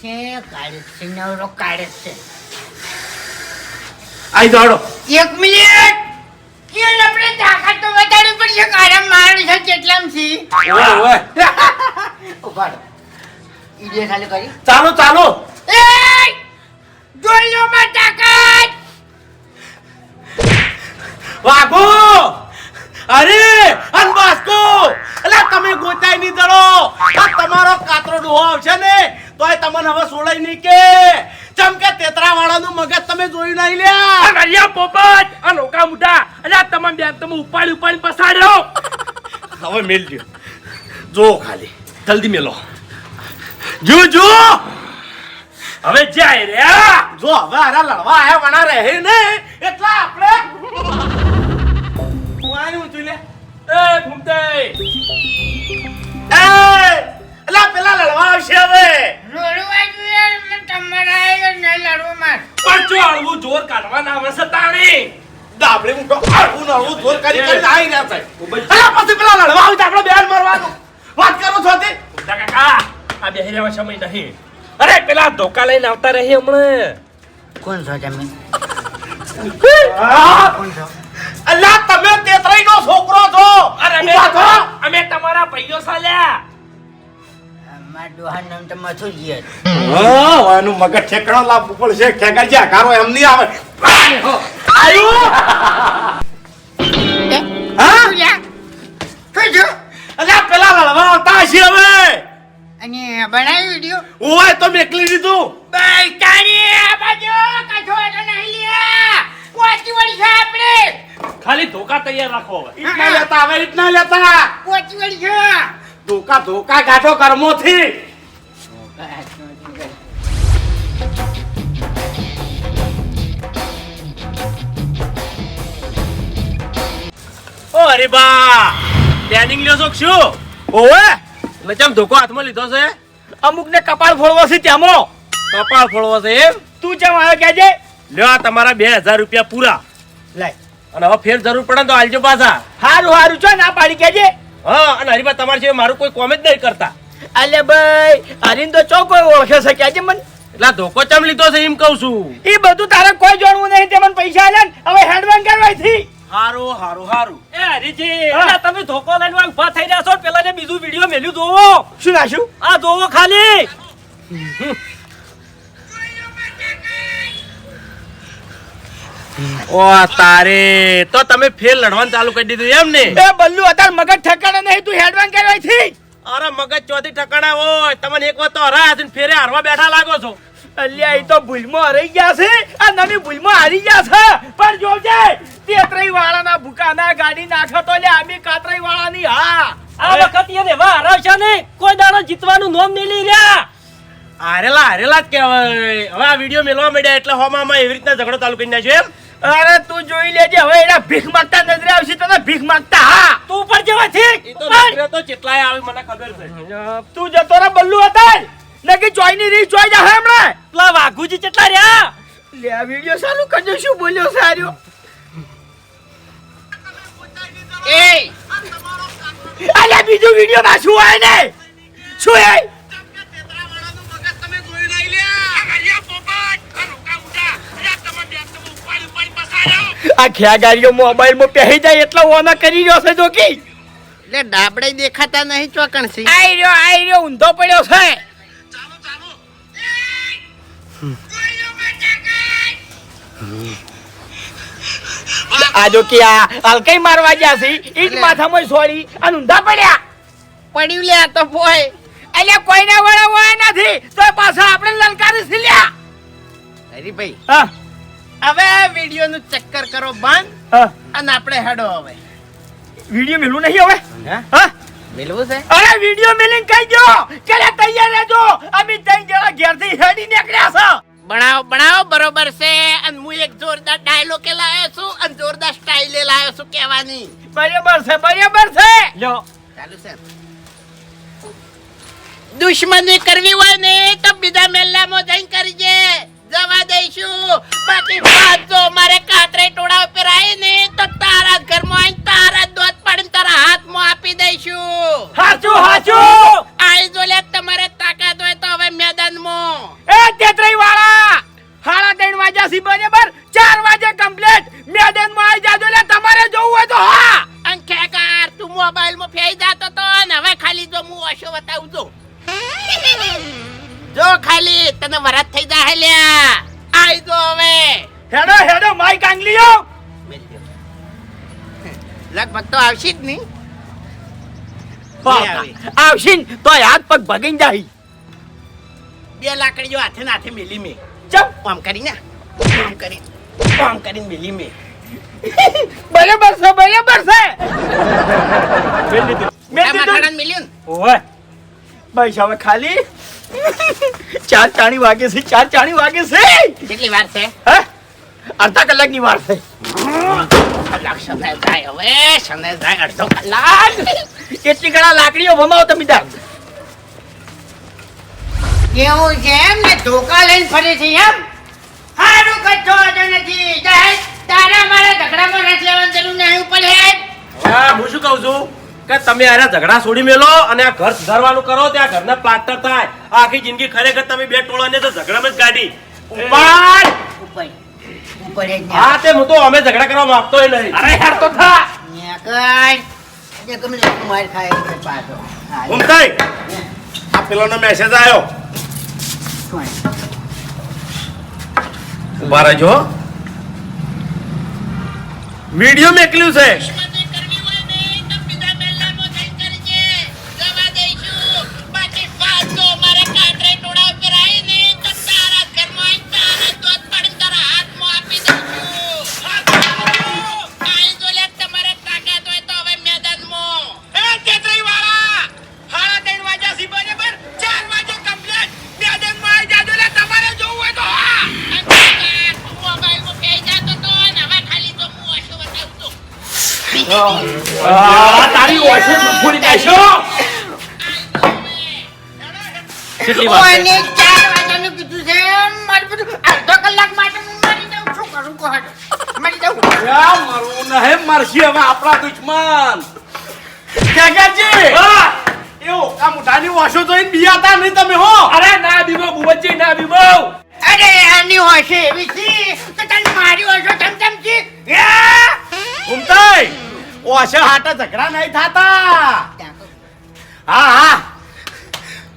છે કાઢે છે નવરો કાઢે છે. આઈ દોડો. એક મિનિટ! કેમ આપણે તાકાત તો વધારે પડશે કારણ છે કેટલામ છે. ઓય ઓય ઊભા રહો. ઈડિયો કરી. ચાલો ચાલો. એ જોઈ લો માં તાકાત! વાઘો! અરે અન બાસ્કો એટલે તમે ગોતાઈ નહીં દડો આ તમારો કાતરો ડોહો આવશે ને તોય તમને હવે સોળાઈ નહીં કે. ચમ કે તેતરા વાળાનું મગજ તમે જોયું નહીં લ્યા. અલ્યા પોપટ આ લોકા મુઢા અલ્યા તમામ બેન તમે ઉપાડી ઉપાડી પસાડ્યો. હવે મેલ દ્યો. જો ખાલી. જલ્દી મેલો. જો જો. હવે જાય રે જો હવે આરા લડવા આયા વણા રહે ને એટલા આપણે એ પેલા લડવા આવશે હવે. રોડવા જોઈએ મને તમારા આયો નહીં માર. પણ જો આળવું જોર કાઢવાના આવશે તાણી દાબડે ઊંટો આવું ને આવું જોર કરી કરી આવી રહ્યા છે. અલા પછી પેલા લડવા આવી તો આપણે બેન મારવાનું. વાત કરો છો તે? કાકા આ બેહી રહેવા સમય નહીં. અરે પેલા ધોકા લઈને આવતા રહી હમણાં. કોણ છો તમે? કોણ છો? અલા તમે તેતરાઈ નો છોકરો છો. અરે અમે અમે તમારા ભાઈઓ સાલ્યા મારા ડોહા નામ તો મથુર જી હા એનું મગજ ઠેકડો લાવવું પડશે. ઠેકાઈ જા કારો એમ નહીં આવે. આયુ! હા? શું છો અલ્યા પેલા લડવા આવતા હશે હવે. અને બનાવી વિડિયો ઓય તો મેકલી દીધું. ભાઈ તારી આ બાજુ એટલે નહીં લ્યા. કોચી વળી છે આપણે. ખાલી ધોકા તૈયાર રાખો હવે. લેતા હવે ઈટ લેતા. કોચી વળી છે. ધોકા ધોકા કાઢો કર્મોથી ઓ અરે બા પ્લાનિંગ લ્યો છો શું? ઓવે એટલે ચમ ધોકો હાથમાં લીધો છે? અમુક ને કપાળ ફોડવો છે ત્યાંમો કપાળ ફોડવો છે એમ? તું ચમ આવ્યો કેજે લ્યો આ તમારા બે હજાર રૂપિયા પૂરા. લાય. અને હવે ફેર જરૂર પડે તો આલજો પાછા. હારું હારું. છો ના પાડી કેજે? હા અને હરીબા તમારે છે મારું કોઈ કોમેન્ટ નહીં કરતા. અલે ભાઈ હરીન તો ચોકો ઓળખે છે કેજે મને? એટલે ધોકો ચમ લીધો છે એમ કહું છું. એ બધું તારે કોઈ જાણવું નહીં તે મને પૈસા આલે હવે હેડવાન કરવાથી હારું હારું હારું. એ હરીજી હા. તમે ધોકો લઈને ઊભા થઈ રહ્યા છો ને પેલા ને બીજું વીડિયો મેલ્યું જોવો શું નાશું આ જોવો ખાલી. ઓ તારે. તો તમે ફેર લડવાનું ચાલુ કરી દીધું એમ ને? એ બલ્લુ અત્યારે મગજ ઠેકાણે નહીં તું હેડવાન કરવાથી અરે મગજ ચોથી ઠકાણા હોય. તમને એક વાર તો હરા છે ફેરે હારવા બેઠા લાગો છો. અલ્યા એ તો ભૂલમાં હરાઈ ગયા છે. આ નવી ભૂલમાં હારી ગયા છે. પણ જોજે તેત્રઈ વાળાના ભૂકાના ગાડી નાખો તો લે આમી કાતરાઈ વાળાની હા. આ વખત એને વા હરાવશે ને કોઈ દાડો જીતવાનું નોમ નહીં લઈ રહ્યા હારેલા હારેલા જ કહેવાય. હવે આ વીડિયો મેળવા મળ્યા એટલે હોમાં એવી રીતના ઝઘડો ચાલુ કરી નાખ્યો એમ. અરે તું જોઈ લેજે હવે એના ભીખ માંગતા નજરે આવશે તને ભીખ માંગતા હા. તું ઉપર જેવા છે. તો નખરે તો કેટલાય આવે મને ખબર છે. તું જતો રે બલ્લુ હતા નકી જોઈ ની રી જોઈ જા હમણાં. પેલા વાઘુજી કેટલા રહ્યા? લે આ વિડિયો ચાલુ કરજો શું બોલ્યો સાર્યો એ! અલે બીજું વિડિયો માં શું હોય ને? શું હે આ ખેગારીઓ મોબાઈલમાં પહેરી જાય એટલા ઓના કરી રહ્યો છે જોકી? એટલે ડાબડે દેખાતા નહીં ચોકણ છે આઈ રહ્યો આઈ રહ્યો ઊંધો પડ્યો છે. આ જો કે આ હલકઈ મારવા ગયા છે ઈટ માથામાં સોરી અને ઊંધા પડ્યા. પડ્યું લે આ તો બોય એટલે કોઈના વાળા હોય નથી તો પાછા આપણે લલકારી છે લ્યા. અરે ભાઈ હા. હવે વિડિયો નું ચક્કર કરો બંધ અને આપણે હેડો હવે. વિડિયો મેલું નહીં હવે? હા? મેલવું છે? અરે વિડિયો મેલિંગ કહી દો! કે તૈયાર રહેજો! અમે ત્રણ જણા ઘેરથી હેડી નીકળ્યા છો! બનાવો બનાવો બરોબર છે. અને હું એક જોરદાર ડાયલોગ કે લાવ્યો છું અને જોરદાર સ્ટાઇલ લાવ્યો છું કહેવાની. બરાબર છે બરાબર છે! લો. ચાલુ છે. દુશ્મની કરવી હોય ને તો બીજા મેલ્લામાં જઈને કરજે. જવા દઈશું. બાકી પાંચ જો મારે કાતરે ટોળા ઉપર આવી ને તો તારા ઘરમાં આવીને તારા દોત પાડીને તારા હાથમાં આપી દઈશું. હાચું હાચું! આઈ જો લે તમારે તાકાત હોય તો હવે મેદાનમાં. એ તેત્રી વાળા સાડા ત્રણ વાગ્યા સી બરાબર ચાર વાગે કમ્પ્લેટ મેદાનમાં આવી જાજો લે તમારે જોવું હોય તો હા! અન ખેકાર તું મોબાઈલમાં ફેઈ જાતો તો ને હવે ખાલી જો હું ઓશો બતાવજો જો જો ખાલી તને વરત થઈ જાય લ્યા આઈ જો હવે. હેડો હેડો માઈક આંગલીઓ લગભગ તો આવશે જ નહીં આવશે તો હાથ પગ ભગી જાય બે લાકડીઓ હાથે ને હાથે મેલી મે. ચમ. આમ કરીને આમ કરી. આમ કરીને મેલી મે. બરાબર છે બરાબર છે. મેલી દીધું. મેલી દીધું. ને? ઓય ભાઈ હવે ખાલી ચાર ચાણી વાગે છે ચાર ચાણી વાગે છે. કેટલી વાર છે? હે? અડધા કલાકની વાર છે. કલાક સમય જાય હવે સમય જાય અડધો કલાક. કેટલી ઘણા લાકડીઓ ભમાવો તમે તાર કેવું છે એમ ને? ધોકા લઈને ફરે છે એમ? સારું કચ્છો આજે નથી. તારા મારા ઝઘડામાં રસ લેવાની જરૂર નહીં પડે હા હું શું કહું છું? કે તમે આને ઝઘડા છોડી મેલો અને આ ઘર સુધારવાનું કરો ત્યાં ઘરને પ્લાસ્ટર થાય. આખી જિંદગી ખરેખર તમે બે ટોળાને તો ઝઘડામાં જ કાઢી. ઉપાડ! ઉપર ઉપર હા તે હું તો અમે ઝઘડા કરવા માંગતો નહીં. અરે યાર તો થા. માર ખાય પાછો. આ પેલાનો મેસેજ આવ્યો ઊભા રહેજો. વીડિયો મેકલ્યું છે. દેશો કેટલી છે? કોઈને ચાર વાગ્યાનું કીધું છે. મારે બધું અડધો કલાક માટે હું મરી જાઉં શું કરું કહો હેડો. મરી જાઉં મરવું નહીં મરશી હવે આપણા દુશ્મન. જગતજી હા એવું આ મોઢાની વાસો જોઈને બિયાતા નહીં તમે હો. અરે ના બીબો બુબજી ના બીબો અરે આની હશે એવી છે તો તને મારી હશો ચમચમચી. ઘૂમતાઈ, ઓછે હાટા ઝઘડા નહીં થતા. હા હા.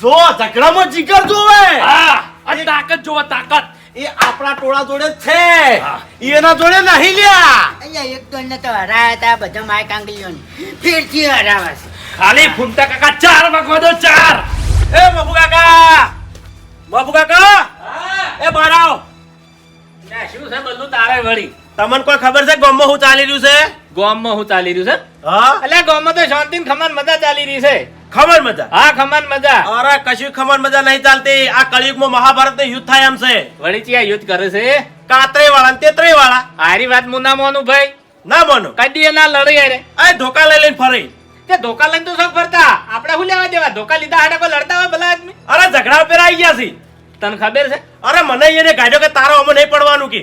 જો ઝઘડામાં જીગર જોવે. હા. તાકાત જોવો તાકાત. એ આપણા ટોળા જોડે છે. એના જોડે નહીં લ્યા. અહીંયા એક તો એને તો હરાયા હતા બધા માય કાંગલીઓને ફેરથી હરાવાશે ખાલી ફૂમતા કાકા ચાર વાગવા દો ચાર. એ બાપુ કાકા. બાપુ કાકા. એ બહાર આવો. શું છે બધું તારે વળી? તમને કોઈ ખબર છે ગામમાં શું ચાલી રહ્યું છે? ગોમમાં હું ચાલી રહ્યું છે. હા? અલ્યા ગોમમાં તો શાંતિ ખમાન મજા ચાલી રહી છે. ખબર મજા? હા ખમાન મજા. અરે કશું ખબર મજા નહીં ચાલતી. આ કળિયુગમાં મહાભારત યુદ્ધ થાય એમ છે. વળી ચિયા યુદ્ધ કરે છે. કાત્રે વાળા તેત્રે વાળા હારી વાત હું ના મોનું ભાઈ. ના માનો? કદી ના લડી અરે આ ધોકા લઈ લઈને ફરી. તે ધોકા લઈને તો શું ફરતા. આપણે શું લેવા દેવા? ધોકા લીધા હાડે કોઈ લડતા હોય ભલા આદમી? અરે ઝઘડા ઉપર આવી ગયા છે. તને ખબર છે? અરે મને એને ગાડ્યો કે તારો અમે નહીં પડવાનું કે.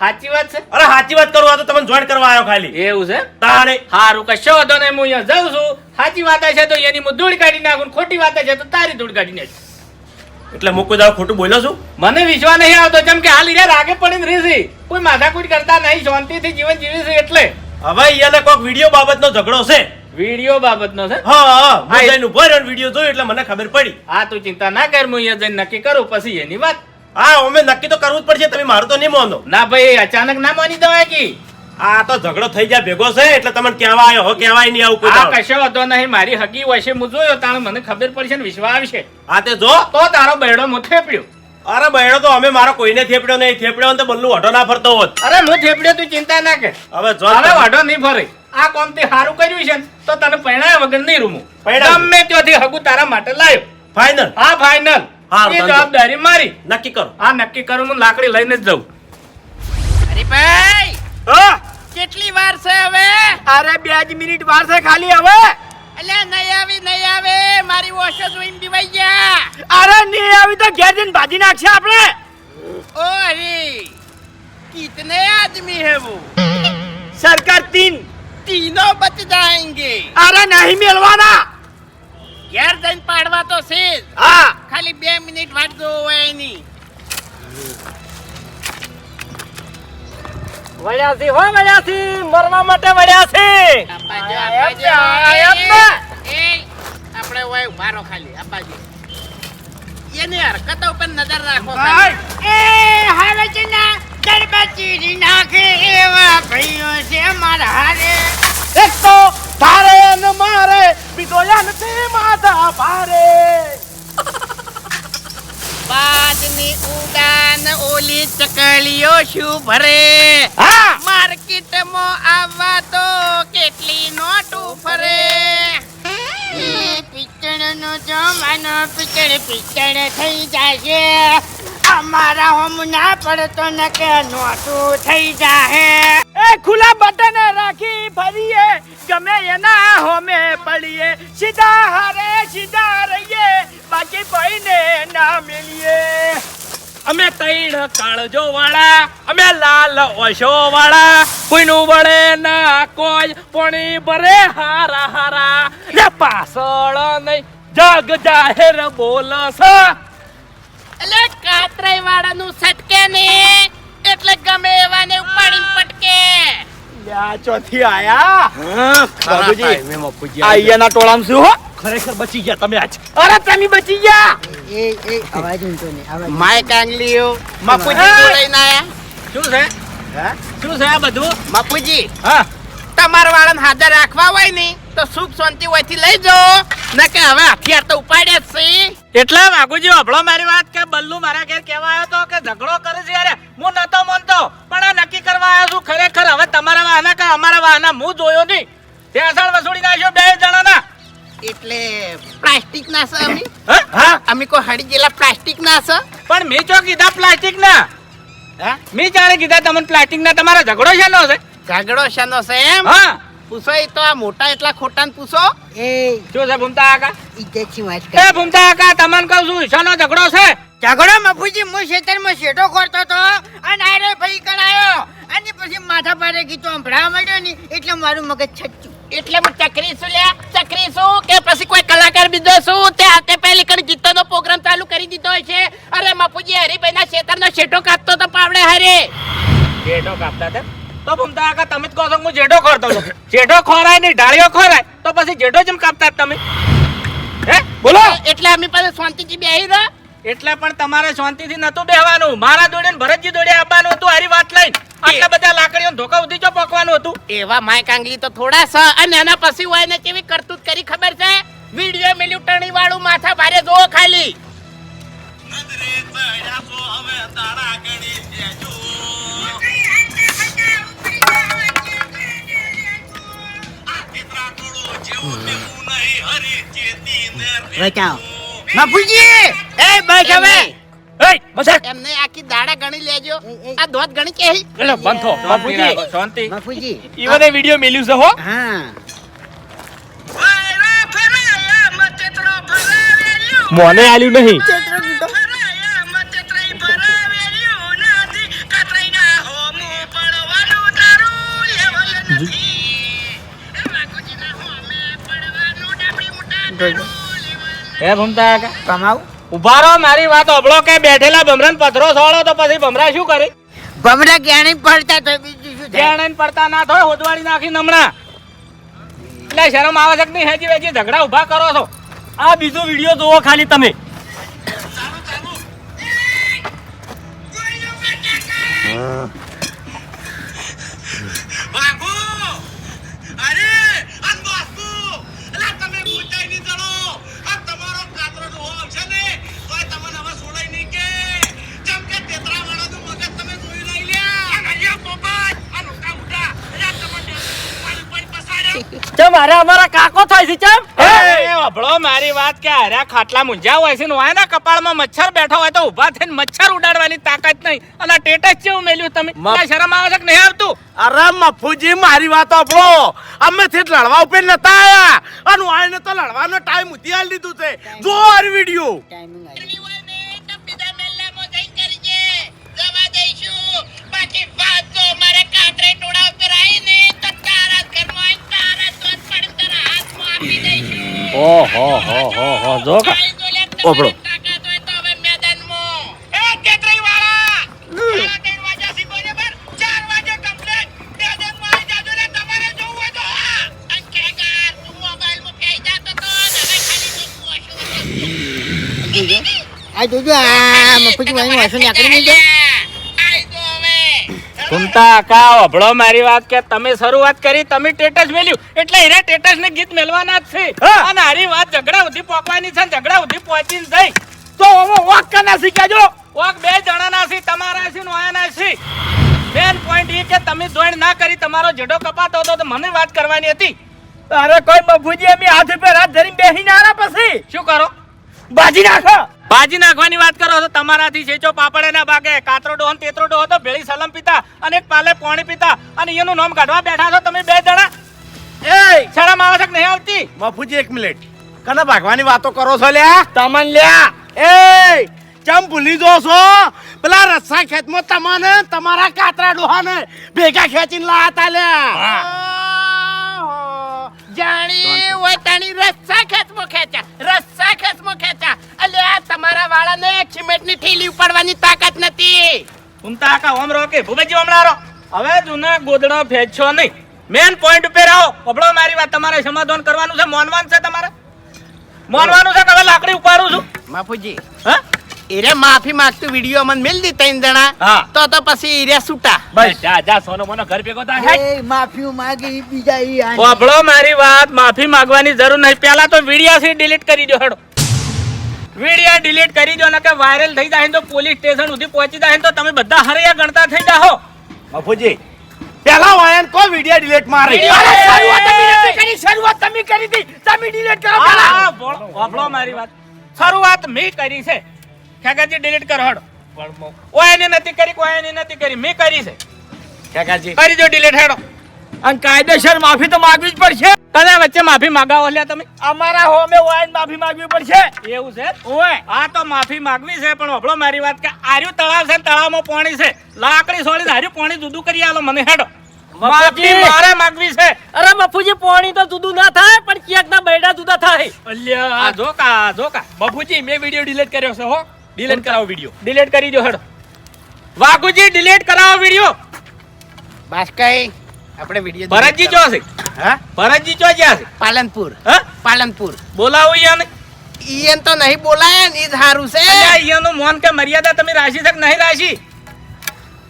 સાચી વાત છે? અરે સાચી વાત કરું આ તો તમને જોઈન કરવા આવ્યો ખાલી. એવું છે? તારે હારું કશો વાંધો નહીં હું અહીંયા જાઉં છું. સાચી વાત છે તો એની હું ધૂળ કાઢી નાખું ખોટી વાત છે તો તારી ધૂળ કાઢી નાખ. એટલે હું જાવ ખોટું બોલો છું? મને વિશ્વાસ નહીં આવતો જેમ કે હાલ યાર રાગે પડીને રહી છે. કોઈ માથાકૂટ કરતા નહીં શાંતિથી જીવન જીવે છે એટલે. હવે એને કોઈક વીડિયો બાબતનો ઝઘડો છે. વીડિયો બાબતનો છે? હા હા હું હા, જઈને ઊભો રહ્યો વીડિયો જોયો એટલે મને ખબર પડી. હા તું ચિંતા ના કર હું અહીંયા જઈને નક્કી કરું પછી એની વાત. હા અમે નક્કી તો કરવું જ પડશે તમે મારું તો નહીં માનો. ના ભાઈ અચાનક ના માની દેવાય કે? આ તો ઝઘડો થઈ જાય ભેગો છે એટલે તમને કહેવા આવ્યો હો કહેવાય નહીં આવું કોઈ આ કશો વાંધો નહીં મારી હગી હશે હું જોયો તાણે મને ખબર પડશે ને વિશ્વાસ આવશે. આ તે જો. તો તારો બેડો હું થેપડ્યો. અરે બહેણો તો અમે મારો કોઈને થેપડ્યો નહીં થેપડ્યો હોત તો બલ્લુ વઢો ના ફરતો હોત. અરે હું થેપડ્યો તું ચિંતા ના કર. હવે જો હવે વાઢો નહીં ફરે. આ કોમ તે સારું કર્યું છે તો તને પરણાયા વગર નહીં રૂમું. ગમે ત્યાંથી હગું તારા માટે લાવ્યો ફાઈનલ હા ફાઈનલ હા, એ ધંધો. જવાબદારી મારી નક્કી કરો આ નક્કી કરું હું લાકડી લઈને જ જાઉં અરે ભાઈ હા કેટલી વાર છે હવે અરે બે જ મિનિટ વાર છે ખાલી હવે અલ્યા નહીં આવી નહીં આવે મારી વોશો જોઈને બીવાઈ ગયા અરે નહીં આવી તો ઘેર જઈને ભાજી નાખશે આપણે ओ अरे कितने आदमी है वो સરકાર તીન तीनों बच जाएंगे અરે નહીં મેળવાના ઘેર જઈને પાડવા તો છે જ. હા. ખાલી બે મિનિટ વાટ જોવો એની. વળ્યા હો વળ્યા મરવા માટે વળ્યા છે આપા જો, આ આપા એમ જો. ને, આ એમ એ, ને. એ, આપણે હોય ઓય ખાલી અપાજી એની હરકતો ઉપર નજર રાખો એ હાલે છે ને ચીરી નાખે એવા ભાઈઓ છે મારા હારે. એક તો તારે ને મારે બીજો નથી માથા ભારે. બાદની ઉડાન ઓલી ચકલીઓ શું ભરે? હા. માર્કેટમાં આવવા તો કેટલી નોટું ફરે? પિચડનો જમાનો પિક્ચર પિક્ચર થઈ જશે. અમારા હોમ ના પડતો ન કે નોટું થઈ જાહે. એ ખુલ્લા બટન રાખી ફરીએ. ગમે એના હોમે પડીએ. સીધા હારે સીધા રહીએ. બાકી કોઈને ના મેલીએ. અમે તૈણ કાળજો વાળા અમે લાલ ઓશો વાળા કોઈનું વળે ના કોઈ, પોણી ભરે હારા હારા. ને પાછળ નહીં, જગ જાહેર બોલસ. એટલે કાતરાઈ વાળાનું સટકે ને એટલે ગમે એવાને ઉપાડીને પટકે. લ્યા ચોથી આયા? બાબુજી મેં મફુજી આ અહીંયાના ટોળામાં શું હો? ખરેખર બચી ગયા તમે આજ. અરે તમે બચી ગયા? એ એ અવાજ ઊંચો ને અવાજ માય કાંગલીઓ મપુજી હા. બોલાઈને આયા? શું છે? હા? શું છે આ બધું? મપુજી હા. તમારા વાળાને હાજર રાખવા હોય ને તો સુખ શાંતિ હોયથી લઈ જાઓ. ને કે હવે હથિયાર તો ઉપાડ્યા જ છે. એટલે વાઘુજી અભળો મારી વાત કે બલ્લુ મારા ઘેર કહેવા આવ્યો તો કે ઝઘડો કરે છે યાર હું નતો માનતો પણ આ નક્કી કરવા આવ્યો છું ખરેખર હવે તમારા વાહના કે અમારા વાહના હું જોયો નહીં. ત્યાં વસૂડી નાખ્યો બે જણાના. એટલે પ્લાસ્ટિક ના છે અમે? હા? હા? અમે કોઈ હડી ગયેલા પ્લાસ્ટિક ના છે? પણ મેં જો કીધા પ્લાસ્ટિક ના? હા? મેં જાણે કીધા તમને પ્લાસ્ટિક ના તમારા ઝઘડો છે નો છે? ઝઘડો શેનો છે એમ? હા. પૂછો એ તો આ મોટા એટલા ખોટા ને પૂછો. એ જો છે ભૂમતા આકા ઇજ્જતથી વાત એ ભૂમતા આકા તમને કહું છું શાનો ઝઘડો છે? ઝઘડો મફુજી હું ખેતરમાં શેઠો કરતો તો અને આરે ભાઈ કણાયો અને પછી માથા પારે ગીતો સંભળાવા માંડ્યો ને એટલે મારું મગજ છચ્યું એટલે હું ચકરી છું લ્યા ચકરી છું કે પછી કોઈ કલાકાર બીજો છું? તે આતે પહેલી કણ ગીતોનો પ્રોગ્રામ ચાલુ કરી દીધો છે. અરે મપુજી હરીભાઈ ના ખેતરનો શેઠો કાપતો તો પાવડે હરે. શેઠો કાપતા હતા? તો ભૂમતા આકા તમે જ કહો છો હું જેઠો કરતો છું. જેઠો ખોરાય નહીં ડાળીઓ ખોરાય તો પછી જેઠો જેમ કાપતા હતા તમે? હે? બોલો. એટલે અમે પાસે શાંતિથી બેહી રહો એટલે પણ તમારે શાંતિથી નતું બેહવાનું. મારા દોડે ભરતજી દોડે આવવાનું હતું હારી વાત લઈને. આટલા બધા લાકડીઓ ધોકા ઉધી જો પકવાનું હતું? એવા માય કાંગલી તો થોડા સ અને એના પછી હોય ને કેવી કરતૂત કરી ખબર છે? વીડિયો મેલ્યું ટણી વાળું માથા ભારે જો ખાલી. ચડ્યા એ બસ હવે એ બસ એમને આખી દાડા ગણી લેજો. આ દોત ગણી કે એટલે બંધો બાપુજી. શાંતિ. બાપુજી. ઈવને વિડિયો મેલ્યું છે હો. હા. મને આલ્યું નહીં. હે ભમતા કમાવું? ઊભા રહો મારી વાત અબળો કે બેઠેલા ભમરાને પથરો સોળો તો પછી ભમરા શું કરે? ભમરા જ્ઞાની પડતા તો બીજું શું થાય? પડતા ના થાય હોદવાડી નાખી નમણા. એટલે શરમ આવે છે કે નહીં? હેજી વેજી ઝઘડા ઊભા કરો છો. આ બીજો વિડિયો જોવો ખાલી તમે. વાગો અરે અન તમે બોચાઈ ની જડો આ તમારો કાતરો ડોહો આવશે ને તોય તમને હવે છોડાય નહીં કે જેમ કે તેતરા વાળાનું મગજ તમે જોઈ લઈ લ્યા આ ગલિયા પોપટ આ લોકા ઉડા અલા તમને પાણી પાણી પસાડ્યા ચમ અરે અમારા કાકો થાય છે ચમ. એ અભળો મારી વાત કે હાર્યા ખાટલા મુંજા હોય છે ને હોય ને કપાળમાં મચ્છર બેઠો હોય તો ઊભા થઈને મચ્છર ઉડાડવાની તાકાત નહીં. અને ટેટસ જેવું મેલ્યું તમે? શરમ આવે છે કે નહીં આવતું? અરે મફુજી મારી વાત અભળો. અમે થી લડવા ઉપર નતા આયા. અને આઈને તો લડવાનો ટાઈમ ઉધી લીધું દીધું છે. જો આ વિડિયો. ટાઈમિંગ આવી ઓહો હો હો હો જો કા. તો તો તું તો ગયો આ જોજો આ મફુજી ભાઈ વાસણ નીકળી તો ઘૂમતા કા અભળો મારી વાત કે તમે શરૂઆત કરી તમે ટેટસ મેલ્યું. એટલે હીરે ટેટસ ને ગીત મેલવાના જ છે. અને હારી વાત ઝઘડા સુધી પોકવાની છે ને ઝઘડા સુધી પહોંચીને જઈ. તો હવે વાક કના શીખાજો વોક બે જણાના છે તમારા છે ને ઓયાના છે મેન પોઈન્ટ એ કે તમે જોઈન ના કરી તમારો જડો કપાતો હતો તો મને વાત કરવાની હતી. અરે કોઈ મફુજી અમે હાથ ઉપર હાથ ધરીને બેસીને આના પછી. શું કરો? બાજી નાખો. ભાજી નાખવાની વાત કરો છો તમારાથી છેચો પાપડેના ભાગે કાતરો ડોહન તેતરો ડોહો તો ભેળી સલમ પીતા અને એક પાલે પાણી પીતા. અને એનું નામ કાઢવા બેઠા છો તમે બે જણા. એ શરમ આવે છે કે નહીં આવતી? મફુજી એક મિનિટ. કને ભાગવાની વાતો કરો છો લ્યા? તમન લ્યા. એ ચમ ભૂલી જો છો? પેલા રસ્સા ખેતમાં તમને તમારા કાતરા ડોહાને ભેગા ખેંચીને લાયા તા લ્યા. જાણી હોય તાણી રસ્સા ખેંચમો ખેંચ્યા રસ્સા ખેંચમો ખેંચા અલે આ તમારા વાળાને એક સિમેન્ટની થેલી ઉપાડવાની તાકાત નથી. ઘૂમતા આકા ઓમ રહો કે ભૂપેજી હમણાં રહો. હવે જૂના ગોદડો ફેંચો નહીં. મેન પોઈન્ટ ઉપર આવો. કપડો મારી વાત તમારે સમાધાન કરવાનું છે મોનવાનું છે તમારે. મોનવાનું છે કે હવે લાકડી ઉપાડું છું? બાપુજી હા? એરે માફી માંગતું વીડિયો મને મેલ દી ત્રણ જણા. તો તો પછી એરે છૂટા બસ. જા જા સોનો મોનો ઘર ભેગો થા હે માફી માંગી બીજા ઈ આ મારી વાત માફી માંગવાની જરૂર નહીં. પહેલા તો વીડિયો સી ડિલીટ કરી દો હડો. વીડિયો ડિલીટ કરી દો ને કે વાયરલ થઈ જાય તો પોલીસ સ્ટેશન સુધી પહોંચી જાય તો તમે બધા હરિયા ગણતા થઈ જાઓ બાપુજી પેલા વાયન કો વિડિયો ડિલીટ મારે? અરે, શરૂઆત તમે કરી શરૂઆત તમે કરી દી તમે ડિલીટ કરો હા, પેલા. બોલો, મારી વાત. શરૂઆત મેં કરી છે. ખેગાજી ડિલીટ કરો હડ. ઓય એની નથી કરી કોઈ એની નથી કરી. મેં કરી છે. ખેગાજી. કરી દો ડિલીટ હેડો. અને કાયદેસર માફી તો માંગવી જ પડશે. તને વચ્ચે માફી માંગાવો લે તમે. અમારા હોમે ને માફી માંગવી પડશે. એવું છે? ઓય આ તો માફી માંગવી છે પણ અભળો મારી વાત કે આર્યું તળાવ છે તળાવમાં પાણી છે. લાકડી સોળી આર્યું પાણી જુદું કરી આલો મને હેડો. માફી મારે માંગવી છે. અરે બફુજી પાણી તો જુદું ના થાય પણ ક્યાંક ના બૈડા જુદા થાય. આ જોકા આ જોકા. મફુજી મેં વીડિયો ડિલીટ કર્યો છે હો. ડિલીટ કરાવો વિડિયો ડિલીટ કરી દો હેડો. વાઘુજી ડિલીટ કરાવો વિડિયો બસ કઈ આપણે વિડિયો ભરતજી ચો છે? હા? ભરતજી ચો જ્યાં છે? પાલનપુર. હા? પાલનપુર. બોલાવો યાને ઈયન તો નહીં બોલાય ને ઈ હારું છે. અલ્યા ઈયાનું મોન કે મર્યાદા તમે રાશી શક નહીં રાશી?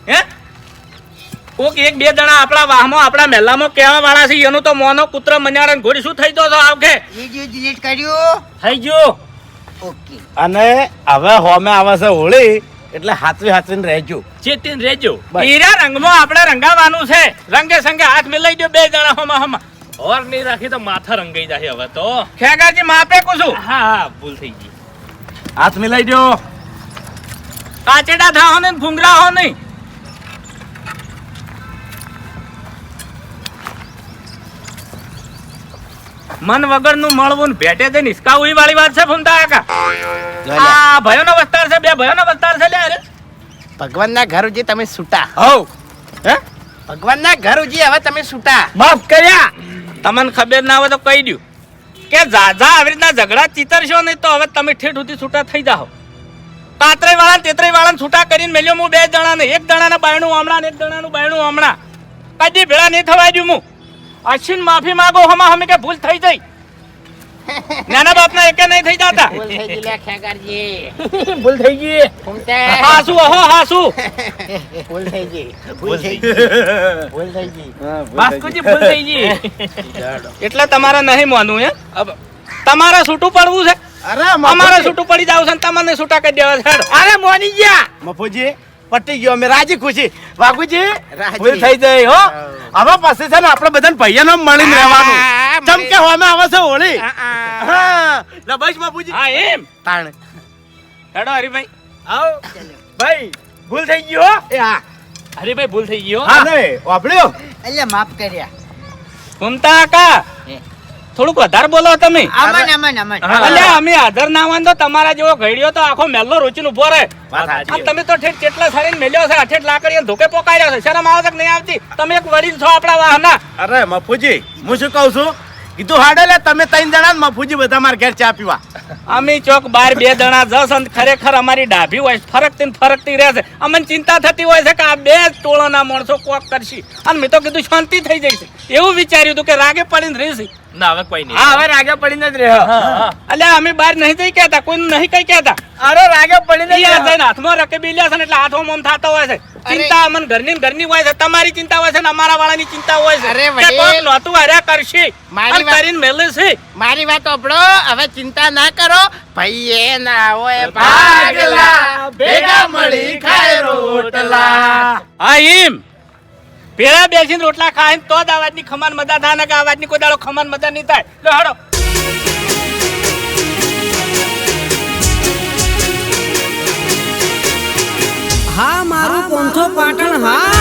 હે? કોક એક બે જણા આપણા વાહમાં આપણા મહેલામાં કહેવા વાળા છે એનું તો મોનો પુત્ર મન્યારણ ઘોડી શું થઈ જતો આવકે. એ જે delete કર્યું. થઈ ગયો. ઓકે. અને હવે હોમે આવે છે હોળી એટલે હાથવી હાથવીને રહેજો. ચેતીન રહેજો. હીરા રંગમાં આપણે રંગાવાનું છે. રંગે સંગે હાથ મિલાઈ દો બે જણા હોમાં હોમાં. ઓર નહીં રાખી તો માથા રંગાઈ જાય હવે તો. ખેગાજી માપે કુછું હા હા ભૂલ થઈ ગઈ. હાથ મિલાઈ દો કાચેડા થાઓ ને ભૂંગરા હો નહીં. મન વગરનું મળવું ભેટે ભેટે દે ઉઈ વાળી વાત છે ફૂમતા કાકા. આ ભયોનો વસ્તાર છે બે ભયોનો વસ્તાર છે લે અરે ભગવાનના ઘર ઉજી તમે છૂટા હો હે? ભગવાનના ઘર ઉજી હવે તમે છૂટા માફ કર્યા. તમને ખબર ના હોય તો કહી દઉં કે જાજા આવી રીતના ઝઘડા ચિતરશો નહીં તો હવે તમે ઠેઠ સુધી છૂટા થઈ જાઓ. કાતરે વાળા તેતરે વાળા છૂટા કરીને મેલ્યો. હું બે જણાને એક જણાના બાયણું હમણાં ને એક જણાનું બાયણું હમણાં. કદી ભેળા નહીં થવા દઉં હું. અશ્વિન માફી માંગો હમા હમે કે ભૂલ થઈ જઈ. નાના બાપના એકે નહીં થઈ જતા. ભૂલ થઈ ગઈ લે ખેગારજી. ભૂલ થઈ ગઈ. ફૂમતે હાસુ ઓહો હાસુ. ભૂલ થઈ ગઈ. ભૂલ થઈ ગઈ. ભૂલ થઈ ગઈ. બાસ્કુજી ભૂલ થઈ ગઈ. એટલે તમારે નહીં માનવું હે? તમારે છૂટું પડવું છે? અરે અમારે સૂટું છૂટું પડી જાવ છે તમને છૂટા કરી દેવા છે. હેડો. અરે મોની ગયા. મફુજી પટી ગયો. અમે રાજી ખુશી. બાપુજી. ભૂલ થઈ જાય હો. હવે પછી છે ને આપણે બધાને ભાઈઓને મળીને રહેવાનું. ચમ કે હોમે આવે છે હોળી. હા લે બસ બાપુજી. હા એમ? તાણ. હેડો હરીભાઈ. આવ. ભાઈ ભૂલ થઈ ગયો એ હા. હરીભાઈ ભૂલ થઈ ગયો હા. નહીં વાપર્યો. એટલે માફ કર્યા. ઘૂમતા કાકા હે. થોડુંક વધારે બોલો તમે. અમન અમન અમન અલ્યા અમે આધાર ના વાંધો તમારા જેવો ઘડ્યો તો આખો મેલ્લો રોચીને ઊભો રહે. તમે તો ઠેઠ કેટલા સારી મેલ્યો છે અઠેઠ લાકડીએ ધોકે પોકાર્યો છે. શરમ આવે નહીં આવતી? તમે એક વડીલ છો આપણા વાહના. અરે મફુજી હું શું કહું છું? કીધું હાડે લે તમે ત્રણ જણા મફુજી બધા મારા ઘેર ચા પીવા. અમે ચોક બાર બે જણા જસ અને ખરેખર અમારી ડાભી હોય ફરકતી ને ફરકતી રહે છે. અમને ચિંતા થતી હોય છે કે આ બે જ ટોળાના માણસો કોક કરશે. અને મેં તો કીધું શાંતિ થઈ જશે. એવું વિચાર્યું હતું કે રાગે પડીને રહીશ. ના હવે કોઈ નહીં. હા હવે રાગે પડીને જ રહ્યો. એટલે અમે બહાર નહીં જઈ કહેતા કોઈ નહીં કઈ કહેતા. અરે રાગે પડીને જ ઈ આ હાથમાં રકેબી લ્યા છે ને એટલે હાથમાં મોમ થતો હોય છે. ચિંતા અમને ઘરની ઘરની હોય છે તમારી ચિંતા હોય છે ને અમારા વાળાની ચિંતા હોય છે. અરે વડીલ. નોતું હાર્યા કરશે. મારી કરીને મેલે છે. મારી વાત સાંભળો હવે ચિંતા ના કરો. ભાઈએ ના હોય ભાગલા ભેગા મળી ખાય રોટલા. હા એમ ભેળા બેસીને રોટલા ખાઈને તો જ અવાજની ખમાન મજા થાય ને કે અવાજની કોઈ દાડો ખમાન મજા નહીં થાય. લો હાડો. હા, મારું પોંથો પાટણ, હા.